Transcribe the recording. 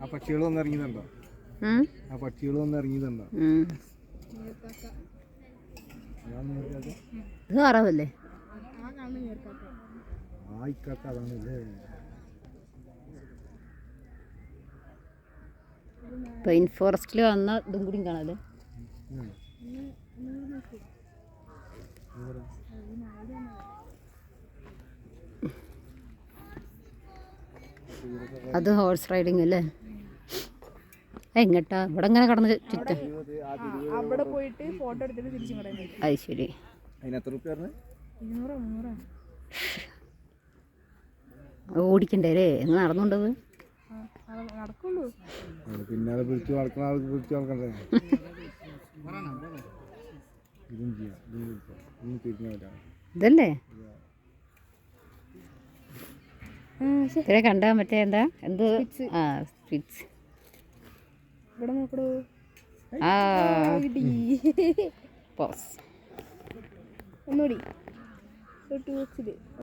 ആ പക്ഷികൾ വന്ന് ഇറങ്ങിയതുണ്ടോ? ആ പക്ഷികൾ വന്ന് ഇറങ്ങിയതുണ്ടോ? ഇത് താറാവല്ലേ ആ ഇക്കാക്ക അതാണല്ലേ പൈൻ ഫോറസ്റ്റിൽ വന്ന ഇതും കൂടി കാണാല്ലേ. ഇവിടെ. അത് ഹോഴ്സ് റൈഡിങ് അല്ലേ? എങ്ങട്ടാ? ഇവിടെ ഇങ്ങനെ കടന്ന് ചുറ്റും? അവിടെ പോയിട്ട് ഫോട്ടോ എടുത്തിട്ട് തിരിച്ചു അത് ശരി. ഓടിക്കണ്ടേ അല്ലേ? പിന്നാലെ പിടിച്ച് ആൾക്ക് പിടിച്ച് ഇന്ന് തിരിഞ്ഞു വരാം. ഇതല്ലേ? ഇത്രേ കണ്ടാ മറ്റേ എന്താ? എന്ത്? ആ സ്പിറ്റ്സ്. ഇവിടെ നോക്കടോ. ആ. പോസ് ഒന്നുകൂടി ടു ബോക്സിൽ